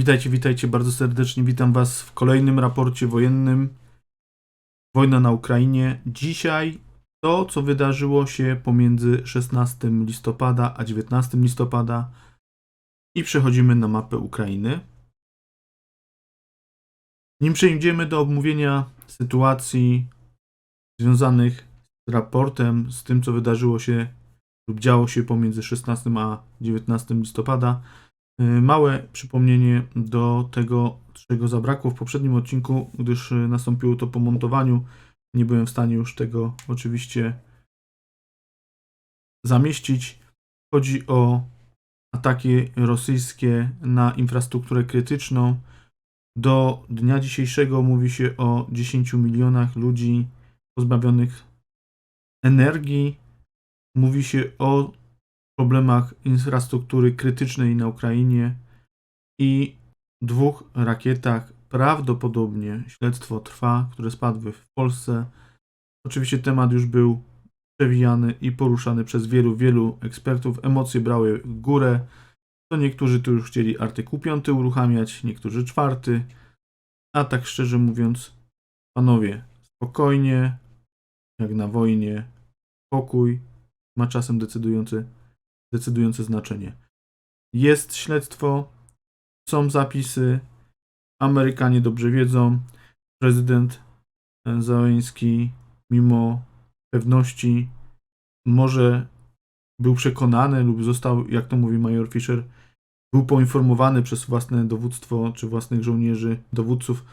Witajcie, witajcie bardzo serdecznie. Witam Was w kolejnym raporcie wojennym. Wojna na Ukrainie. Dzisiaj to, co wydarzyło się pomiędzy 16 listopada a 19 listopada. I przechodzimy na mapę Ukrainy. Nim przejdziemy do omówienia sytuacji związanych z raportem, z tym, co wydarzyło się lub działo się pomiędzy 16 a 19 listopada, Małe przypomnienie do tego, czego zabrakło w poprzednim odcinku, gdyż y, nastąpiło to po montowaniu. Nie byłem w stanie już tego oczywiście zamieścić. Chodzi o ataki rosyjskie na infrastrukturę krytyczną. Do dnia dzisiejszego mówi się o 10 milionach ludzi pozbawionych energii. Mówi się o problemach infrastruktury krytycznej na Ukrainie i dwóch rakietach. Prawdopodobnie śledztwo trwa, które spadły w Polsce. Oczywiście temat już był przewijany i poruszany przez wielu, wielu ekspertów. Emocje brały górę. To niektórzy tu już chcieli artykuł 5 uruchamiać, niektórzy czwarty. A tak szczerze mówiąc, panowie, spokojnie, jak na wojnie, pokój ma czasem decydujący decydujące znaczenie. Jest śledztwo, są zapisy, Amerykanie dobrze wiedzą, prezydent Załęski mimo pewności może był przekonany lub został, jak to mówi major Fischer, był poinformowany przez własne dowództwo czy własnych żołnierzy, dowódców,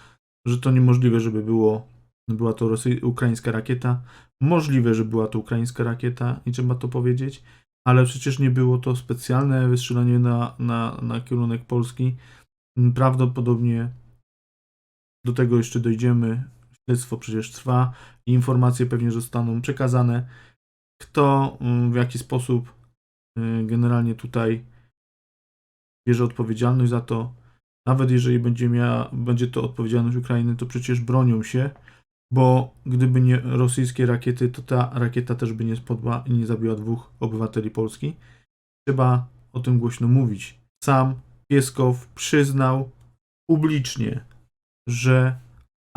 że to niemożliwe, żeby było, była to rosy- ukraińska rakieta. Możliwe, że była to ukraińska rakieta i trzeba to powiedzieć ale przecież nie było to specjalne wystrzelanie na, na, na kierunek Polski. Prawdopodobnie do tego jeszcze dojdziemy. Śledztwo przecież trwa i informacje pewnie zostaną przekazane. Kto w jaki sposób y, generalnie tutaj bierze odpowiedzialność za to, nawet jeżeli będzie, miała, będzie to odpowiedzialność Ukrainy, to przecież bronią się bo gdyby nie rosyjskie rakiety, to ta rakieta też by nie spadła i nie zabiła dwóch obywateli Polski. Trzeba o tym głośno mówić. Sam Pieskow przyznał publicznie, że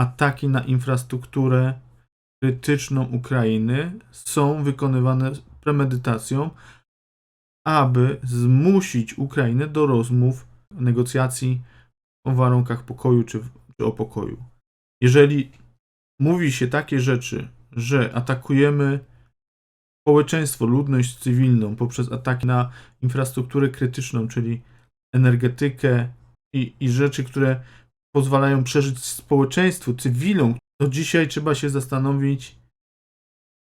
ataki na infrastrukturę krytyczną Ukrainy są wykonywane z premedytacją, aby zmusić Ukrainę do rozmów, negocjacji o warunkach pokoju czy, czy o pokoju. Jeżeli mówi się takie rzeczy, że atakujemy społeczeństwo, ludność cywilną poprzez ataki na infrastrukturę krytyczną, czyli energetykę i, i rzeczy, które pozwalają przeżyć społeczeństwu, cywilom, to dzisiaj trzeba się zastanowić,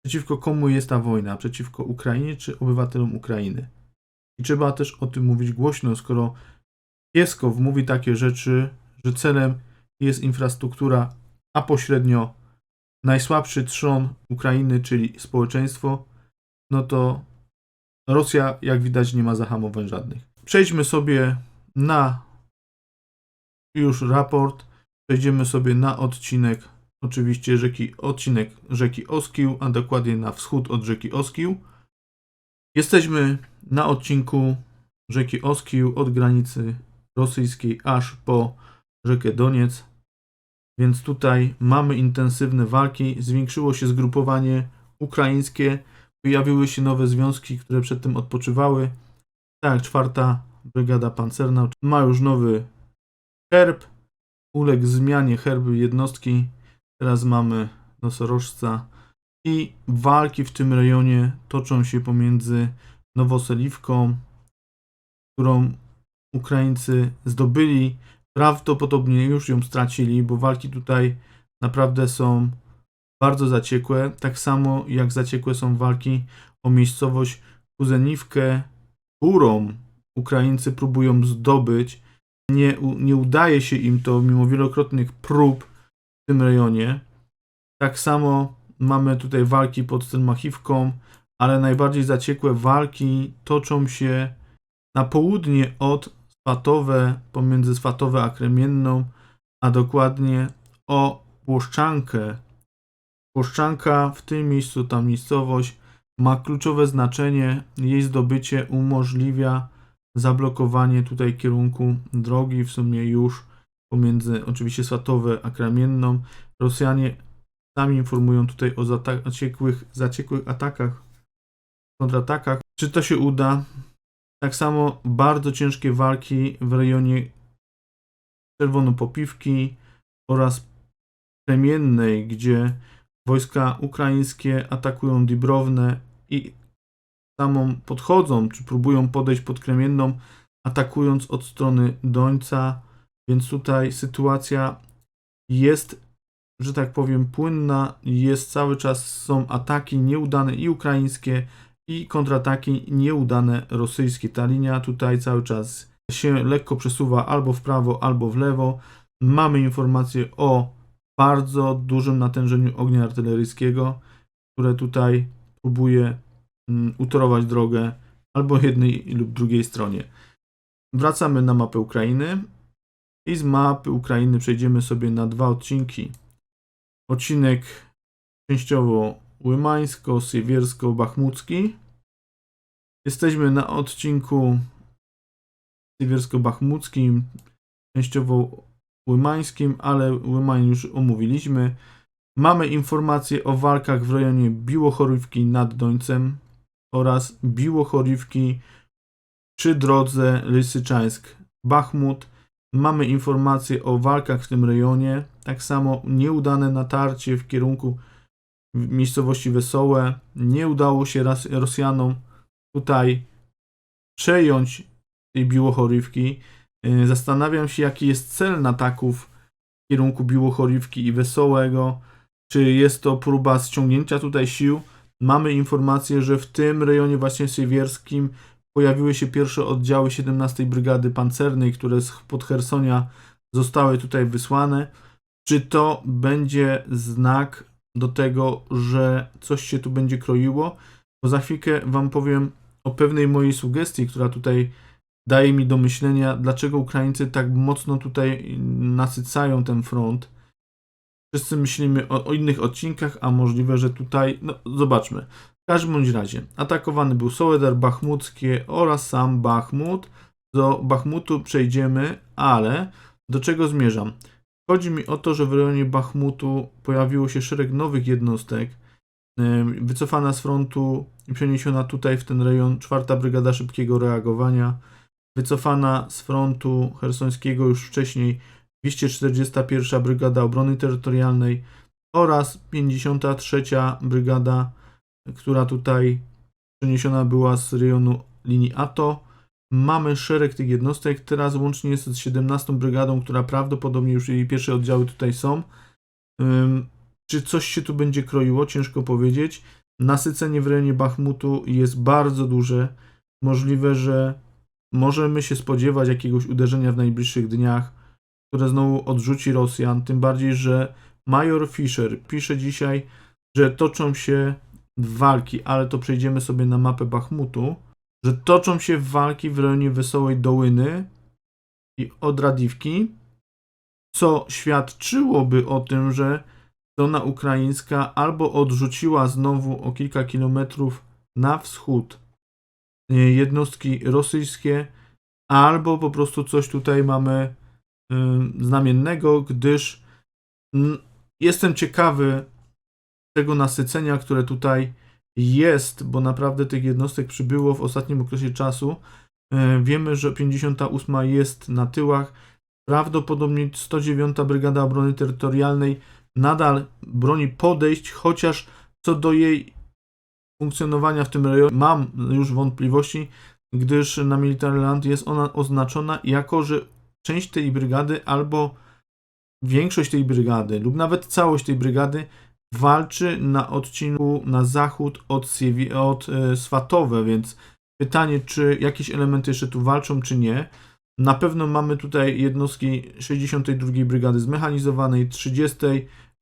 przeciwko komu jest ta wojna, przeciwko Ukrainie czy obywatelom Ukrainy. I trzeba też o tym mówić głośno, skoro Pieskow mówi takie rzeczy, że celem jest infrastruktura, a pośrednio najsłabszy trzon Ukrainy, czyli społeczeństwo, no to Rosja, jak widać, nie ma zahamowań żadnych. Przejdźmy sobie na już raport. Przejdziemy sobie na odcinek, oczywiście rzeki, odcinek rzeki Oskił, a dokładnie na wschód od rzeki Oskił. Jesteśmy na odcinku rzeki Oskił od granicy rosyjskiej aż po rzekę Doniec. Więc tutaj mamy intensywne walki, zwiększyło się zgrupowanie ukraińskie, pojawiły się nowe związki, które przedtem odpoczywały. Tak, czwarta brygada pancerna ma już nowy herb, uległ zmianie herby jednostki. Teraz mamy nosorożca i walki w tym rejonie toczą się pomiędzy Nowoseliwką, którą Ukraińcy zdobyli Prawdopodobnie już ją stracili, bo walki tutaj naprawdę są bardzo zaciekłe. Tak samo jak zaciekłe są walki o miejscowość Kuzeniwkę, którą Ukraińcy próbują zdobyć. Nie, nie udaje się im to mimo wielokrotnych prób w tym rejonie. Tak samo mamy tutaj walki pod Stelmachiwką, ale najbardziej zaciekłe walki toczą się na południe od Swatowe, pomiędzy Swatowe a Kremienną, a dokładnie o Płoszczankę. Płoszczanka w tym miejscu, ta miejscowość ma kluczowe znaczenie. Jej zdobycie umożliwia zablokowanie tutaj kierunku drogi, w sumie już pomiędzy oczywiście Swatowe a Kramienną. Rosjanie sami informują tutaj o zaciekłych, zaciekłych atakach, kontratakach. Czy to się uda? Tak samo bardzo ciężkie walki w rejonie Czerwonopopiwki oraz Plemiennej, gdzie wojska ukraińskie atakują Dibrowne i samą podchodzą, czy próbują podejść pod Kremienną, atakując od strony Dońca, więc tutaj sytuacja jest, że tak powiem, płynna, jest cały czas, są ataki nieudane i ukraińskie, i kontrataki nieudane rosyjskie. Ta linia tutaj cały czas się lekko przesuwa albo w prawo, albo w lewo. Mamy informacje o bardzo dużym natężeniu ognia artyleryjskiego, które tutaj próbuje mm, utorować drogę albo jednej lub drugiej stronie. Wracamy na mapę Ukrainy i z mapy Ukrainy przejdziemy sobie na dwa odcinki. Odcinek częściowo łymańsko-siewiersko-bachmucki. Jesteśmy na odcinku siewiersko-bachmuckim, częściowo łymańskim, ale Łymań już omówiliśmy. Mamy informacje o walkach w rejonie Biłochorywki nad Dońcem oraz Biłochorywki przy drodze Lysyczańsk-Bachmut. Mamy informacje o walkach w tym rejonie. Tak samo nieudane natarcie w kierunku miejscowości Wesołe. Nie udało się Rosjanom tutaj przejąć tej Biłochorywki. Yy, Zastanawiam się, jaki jest cel ataków w kierunku Biłochorywki i Wesołego. Czy jest to próba ściągnięcia tutaj sił? Mamy informację, że w tym rejonie właśnie siewierskim pojawiły się pierwsze oddziały 17 Brygady Pancernej, które z pod Hersonia zostały tutaj wysłane. Czy to będzie znak do tego, że coś się tu będzie kroiło? Bo za chwilkę Wam powiem o pewnej mojej sugestii, która tutaj daje mi do myślenia, dlaczego Ukraińcy tak mocno tutaj nasycają ten front. Wszyscy myślimy o, o innych odcinkach, a możliwe, że tutaj, no zobaczmy. W każdym bądź razie, atakowany był Soledar Bachmuckie oraz sam Bachmut. Do Bachmutu przejdziemy, ale do czego zmierzam? Chodzi mi o to, że w rejonie Bachmutu pojawiło się szereg nowych jednostek, wycofana z frontu i przeniesiona tutaj w ten rejon czwarta brygada szybkiego reagowania, wycofana z frontu hersońskiego już wcześniej 241 brygada obrony terytorialnej oraz 53 brygada, która tutaj przeniesiona była z rejonu linii ATO. Mamy szereg tych jednostek, teraz łącznie jest z 17 brygadą, która prawdopodobnie już jej pierwsze oddziały tutaj są. Czy coś się tu będzie kroiło? Ciężko powiedzieć. Nasycenie w rejonie Bachmutu jest bardzo duże. Możliwe, że możemy się spodziewać jakiegoś uderzenia w najbliższych dniach, które znowu odrzuci Rosjan. Tym bardziej, że major Fischer pisze dzisiaj, że toczą się walki, ale to przejdziemy sobie na mapę Bachmutu, że toczą się walki w rejonie Wesołej Dołyny i Odradiwki, co świadczyłoby o tym, że strona ukraińska albo odrzuciła znowu o kilka kilometrów na wschód e, jednostki rosyjskie, albo po prostu coś tutaj mamy y, znamiennego, gdyż mm, jestem ciekawy tego nasycenia, które tutaj jest, bo naprawdę tych jednostek przybyło w ostatnim okresie czasu. E, Wiemy, że 58 jest na tyłach. Prawdopodobnie 109 Brygada Obrony Terytorialnej nadal broni podejść, chociaż co do jej funkcjonowania w tym rejonie mam już wątpliwości, gdyż na Military Land jest ona oznaczona jako, że część tej brygady albo większość tej brygady lub nawet całość tej brygady walczy na odcinku na zachód od, Siewi- od e, Swatowe, więc pytanie, czy jakieś elementy jeszcze tu walczą, czy nie. Na pewno mamy tutaj jednostki 62 Brygady Zmechanizowanej, 30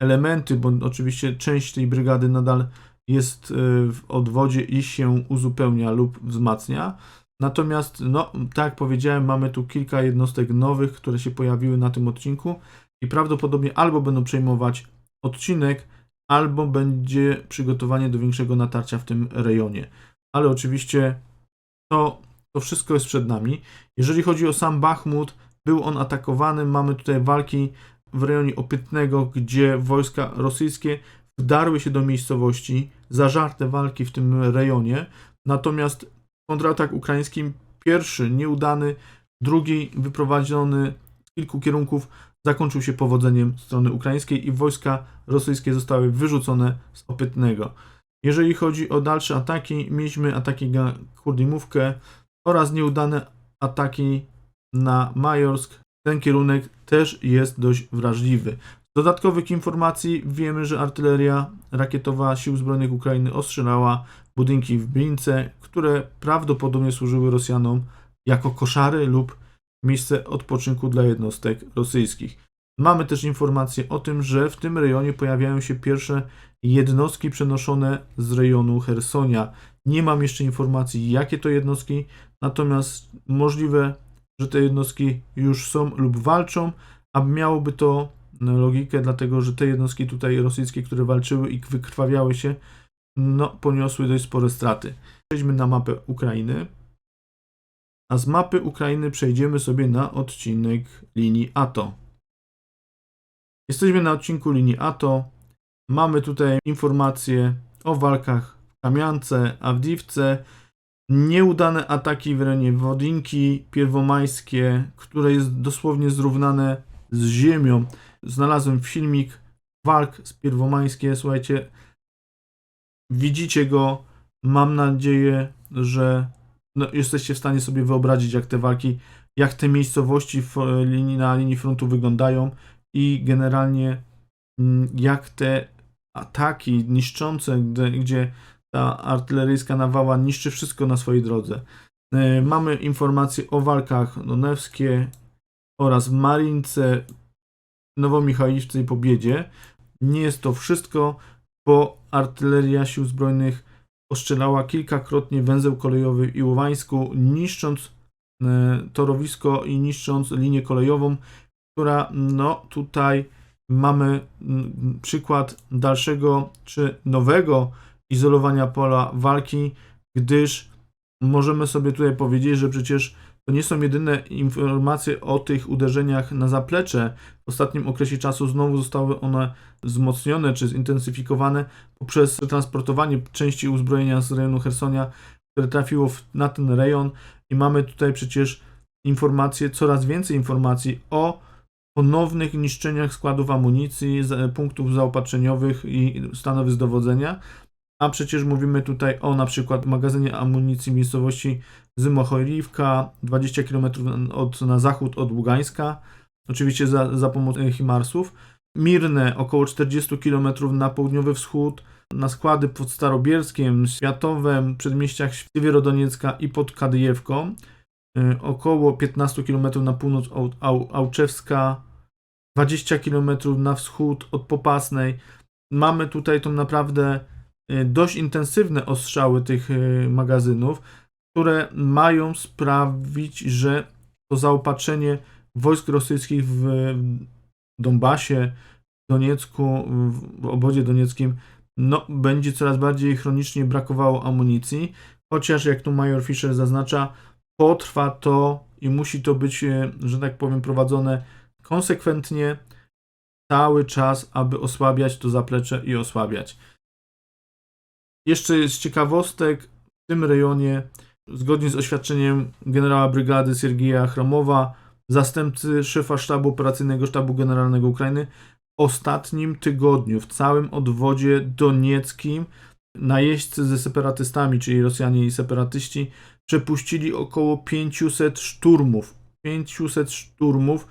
elementy, bo oczywiście część tej brygady nadal jest e, w odwodzie i się uzupełnia lub wzmacnia. Natomiast, no, tak jak powiedziałem, mamy tu kilka jednostek nowych, które się pojawiły na tym odcinku i prawdopodobnie albo będą przejmować odcinek, albo będzie przygotowanie do większego natarcia w tym rejonie. Ale oczywiście to to wszystko jest przed nami. Jeżeli chodzi o sam Bachmut, był on atakowany. Mamy tutaj walki w rejonie Opytnego, gdzie wojska rosyjskie wdarły się do miejscowości, zażarte walki w tym rejonie. Natomiast kontratak ukraiński, pierwszy nieudany, drugi wyprowadzony z kilku kierunków, zakończył się powodzeniem strony ukraińskiej i wojska rosyjskie zostały wyrzucone z Opytnego. Jeżeli chodzi o dalsze ataki, mieliśmy ataki na Kurdimówkę oraz nieudane ataki na Majorsk. Ten kierunek też jest dość wrażliwy. Z dodatkowych informacji wiemy, że artyleria rakietowa Sił Zbrojnych Ukrainy ostrzelała budynki w Brince, które prawdopodobnie służyły Rosjanom jako koszary lub miejsce odpoczynku dla jednostek rosyjskich. Mamy też informacje o tym, że w tym rejonie pojawiają się pierwsze jednostki przenoszone z rejonu Hersonia. Nie mam jeszcze informacji, jakie to jednostki, natomiast możliwe, że te jednostki już są lub walczą, a miałoby to logikę, dlatego że te jednostki tutaj rosyjskie, które walczyły i wykrwawiały się, no, poniosły dość spore straty. Przejdźmy na mapę Ukrainy. A z mapy Ukrainy przejdziemy sobie na odcinek linii ATO. Jesteśmy na odcinku linii ATO. Mamy tutaj informacje o walkach w Kamiance, Awdiwce, nieudane ataki w rejonie Wodinki Pierwomajskie, które jest dosłownie zrównane z ziemią. Znalazłem filmik walk z Pierwomajskie. Słuchajcie, widzicie go. Mam nadzieję, że no, jesteście w stanie sobie wyobrazić, jak te walki, jak te miejscowości w linii, na linii frontu wyglądają i generalnie mm, jak te ataki niszczące, gdzie, ta artyleryjska nawała niszczy wszystko na swojej drodze. E, Mamy informacje o walkach Donewskie oraz Marince, Nowomichałiwce i Pobiedzie. Nie jest to wszystko, bo artyleria sił zbrojnych ostrzelała kilkakrotnie węzeł kolejowy w Iłowańsku, niszcząc e, torowisko i niszcząc linię kolejową, która no tutaj mamy mm, przykład dalszego czy nowego izolowania pola walki, gdyż możemy sobie tutaj powiedzieć, że przecież to nie są jedyne informacje o tych uderzeniach na zaplecze. W ostatnim okresie czasu znowu zostały one wzmocnione czy zintensyfikowane poprzez transportowanie części uzbrojenia z rejonu Hersonia, które trafiło w, na ten rejon i mamy tutaj przecież informacje, coraz więcej informacji o ponownych niszczeniach składów amunicji, punktów zaopatrzeniowych i stanowisk dowodzenia. A przecież mówimy tutaj o na przykład magazynie amunicji miejscowości Zymochojliwka, 20 km od, na zachód od Ługańska, oczywiście za, za pomocą Himarsów. Mirne, około 40 km na południowy wschód, na składy pod Starobierskiem, Światowem, przedmieściach Siewierodoniecka i pod Kadyjewką. Y, Około 15 km na północ od Auczewska, 20 km na wschód od Popasnej. Mamy tutaj to naprawdę dość intensywne ostrzały tych y, magazynów, które mają sprawić, że to zaopatrzenie wojsk rosyjskich w Donbasie, w Doniecku, w obozie donieckim, no, będzie coraz bardziej chronicznie brakowało amunicji, chociaż jak tu Major Fischer zaznacza, potrwa to i musi to być, e, że tak powiem, prowadzone konsekwentnie cały czas, aby osłabiać to zaplecze i osłabiać. Jeszcze z ciekawostek w tym rejonie, zgodnie z oświadczeniem generała brygady Siergieja Chromowa, zastępcy szefa sztabu operacyjnego Sztabu Generalnego Ukrainy, w ostatnim tygodniu w całym odwodzie donieckim najeźdźcy ze separatystami, czyli Rosjanie i separatyści, przepuścili około 500 szturmów. 500 szturmów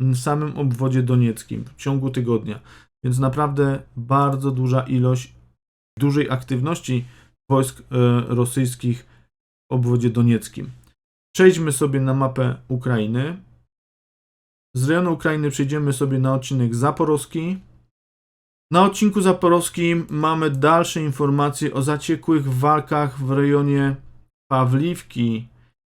w samym obwodzie donieckim w ciągu tygodnia. Więc naprawdę bardzo duża ilość dużej aktywności wojsk e, rosyjskich w obwodzie donieckim. Przejdźmy sobie na mapę Ukrainy. Z rejonu Ukrainy przejdziemy sobie na odcinek zaporowski. Na odcinku zaporowskim mamy dalsze informacje o zaciekłych walkach w rejonie Pawliwki.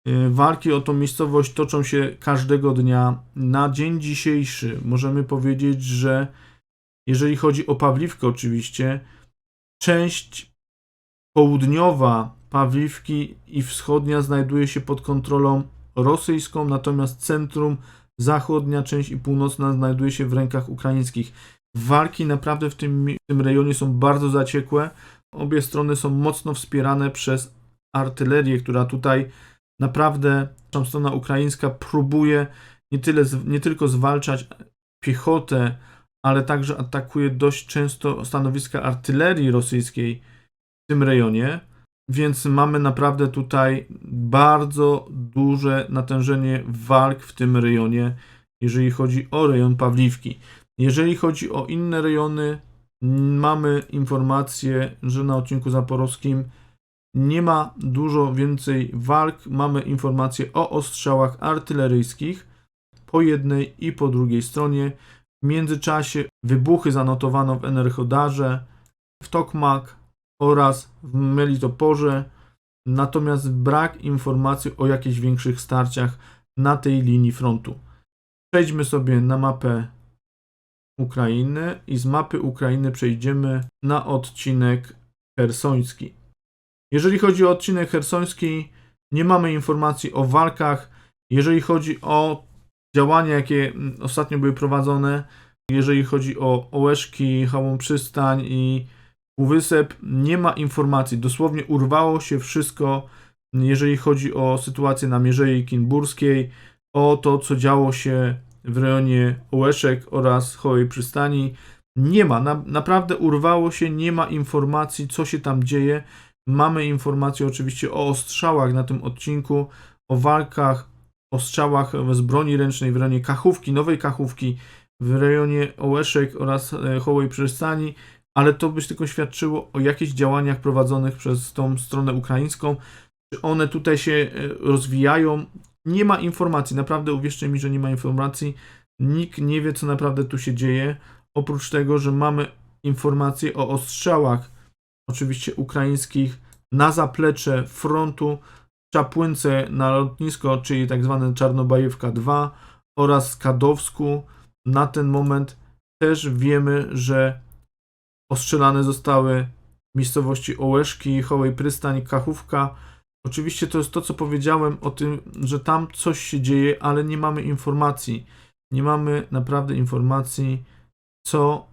Y, Walki o tą miejscowość toczą się każdego dnia. Na dzień dzisiejszy możemy powiedzieć, że jeżeli chodzi o Pawliwkę, oczywiście, część południowa Pawliwki i wschodnia znajduje się pod kontrolą rosyjską, natomiast centrum, zachodnia część i północna znajduje się w rękach ukraińskich. Walki naprawdę w tym, w tym rejonie są bardzo zaciekłe. Obie strony są mocno wspierane przez artylerię, która tutaj naprawdę tam strona ukraińska próbuje nie, tyle, nie tylko zwalczać piechotę, ale także atakuje dość często stanowiska artylerii rosyjskiej w tym rejonie. Więc mamy naprawdę tutaj bardzo duże natężenie walk w tym rejonie, jeżeli chodzi o rejon Pawliwki. Jeżeli chodzi o inne rejony, mamy informację, że na odcinku zaporowskim nie ma dużo więcej walk. Mamy informacje o ostrzałach artyleryjskich po jednej i po drugiej stronie. W międzyczasie wybuchy zanotowano w Enerchodarze, w Tokmak oraz w Melitoporze. Natomiast brak informacji o jakichś większych starciach na tej linii frontu. Przejdźmy sobie na mapę Ukrainy i z mapy Ukrainy przejdziemy na odcinek hersoński. Jeżeli chodzi o odcinek hersoński, nie mamy informacji o walkach. Jeżeli chodzi o działania, jakie ostatnio były prowadzone, jeżeli chodzi o Ołeszki, Hałą Przystań i Półwysep, nie ma informacji. Dosłownie urwało się wszystko, jeżeli chodzi o sytuację na Mierzei Kinburskiej, o to, co działo się w rejonie Ołeszek oraz Chołej Przystani. Nie ma, na, naprawdę urwało się, nie ma informacji, co się tam dzieje. Mamy informacje oczywiście o ostrzałach na tym odcinku, o walkach, o strzałach z broni ręcznej w rejonie Kachówki, Nowej Kachówki, w rejonie Ołeszek oraz e, Hołej Przystani, ale to by tylko świadczyło o jakichś działaniach prowadzonych przez tą stronę ukraińską. Czy one tutaj się e, rozwijają? Nie ma informacji, naprawdę uwierzcie mi, że nie ma informacji. Nikt nie wie, co naprawdę tu się dzieje. Oprócz tego, że mamy informacje o ostrzałach, oczywiście ukraińskich, na zaplecze frontu, Czapłynce na lotnisko, czyli tak zwane Czarnobajewka 2 oraz Kadowsku. Na ten moment też wiemy, że ostrzelane zostały miejscowości Ołeszki, Hołej Prystań, Kachówka. Oczywiście to jest to, co powiedziałem o tym, że tam coś się dzieje, ale nie mamy informacji. Nie mamy naprawdę informacji, co,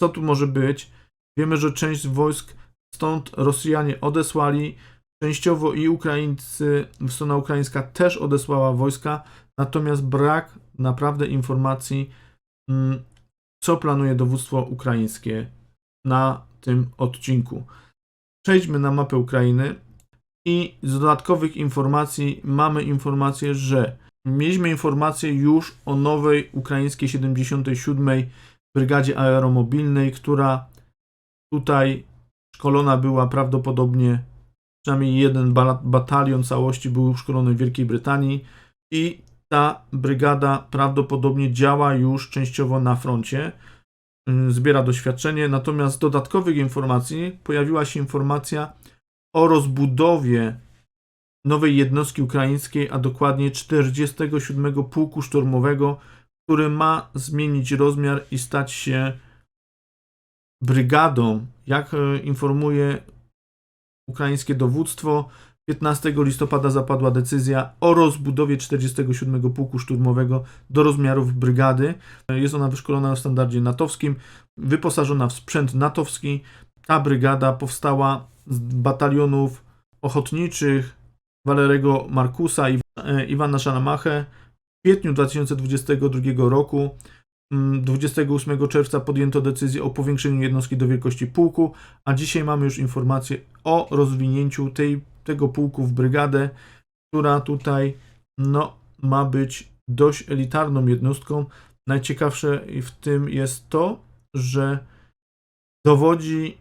co tu może być. Wiemy, że część wojsk stąd Rosjanie odesłali. Częściowo i Ukraińcy, strona ukraińska też odesłała wojska, natomiast brak naprawdę informacji, mm, co planuje dowództwo ukraińskie na tym odcinku. Przejdźmy na mapę Ukrainy i z dodatkowych informacji mamy informację, że mieliśmy informację już o nowej ukraińskiej 77. Brygadzie Aeromobilnej, która tutaj szkolona była prawdopodobnie przynajmniej jeden batalion całości był szkolony w Wielkiej Brytanii i ta brygada prawdopodobnie działa już częściowo na froncie, y, zbiera doświadczenie. Natomiast z dodatkowych informacji pojawiła się informacja o rozbudowie nowej jednostki ukraińskiej, a dokładnie 47 Pułku Sztormowego, który ma zmienić rozmiar i stać się brygadą, jak e, informuje ukraińskie dowództwo. 15 listopada zapadła decyzja o rozbudowie 47 Pułku Szturmowego do rozmiarów brygady. Jest ona wyszkolona w standardzie natowskim, wyposażona w sprzęt natowski. Ta brygada powstała z batalionów ochotniczych Walerego Markusa i e, Iwana Szanamache w kwietniu 2022 roku. Mm, 28 czerwca podjęto decyzję o powiększeniu jednostki do wielkości pułku, a dzisiaj mamy już informację o rozwinięciu tej, tego pułku w brygadę, która tutaj no, ma być dość elitarną jednostką. Najciekawsze w tym jest to, że dowodzi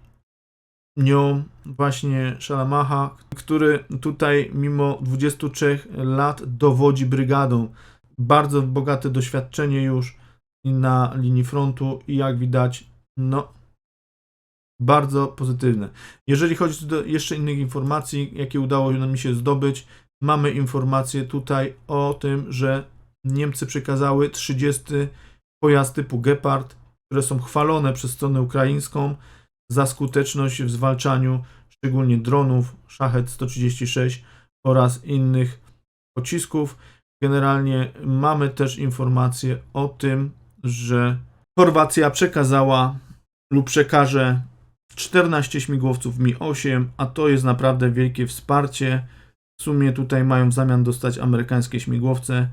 nią właśnie Szalamacha, który tutaj mimo 23 lat dowodzi brygadą. Bardzo bogate doświadczenie już na linii frontu i jak widać, no bardzo pozytywne. Jeżeli chodzi do jeszcze innych informacji, jakie udało nam się zdobyć, mamy informację tutaj o tym, że Niemcy przekazały 30 pojazd typu Gepard, które są chwalone przez stronę ukraińską za skuteczność w zwalczaniu szczególnie dronów, Szachet 136 oraz innych pocisków. Generalnie mamy też informację o tym, że Chorwacja przekazała lub przekaże 14 śmigłowców Mi-8, a to jest naprawdę wielkie wsparcie. W sumie tutaj mają w zamian dostać amerykańskie śmigłowce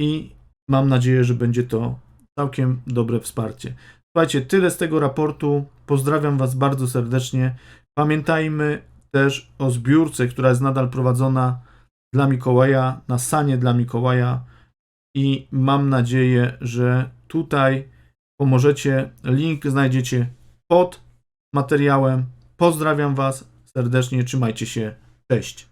i mam nadzieję, że będzie to całkiem dobre wsparcie. Słuchajcie, tyle z tego raportu. Pozdrawiam Was bardzo serdecznie. Pamiętajmy też o zbiórce, która jest nadal prowadzona dla Mikołaja, na sanie dla Mikołaja i mam nadzieję, że tutaj pomożecie. Link znajdziecie pod materiałem. Pozdrawiam Was serdecznie, trzymajcie się. Cześć.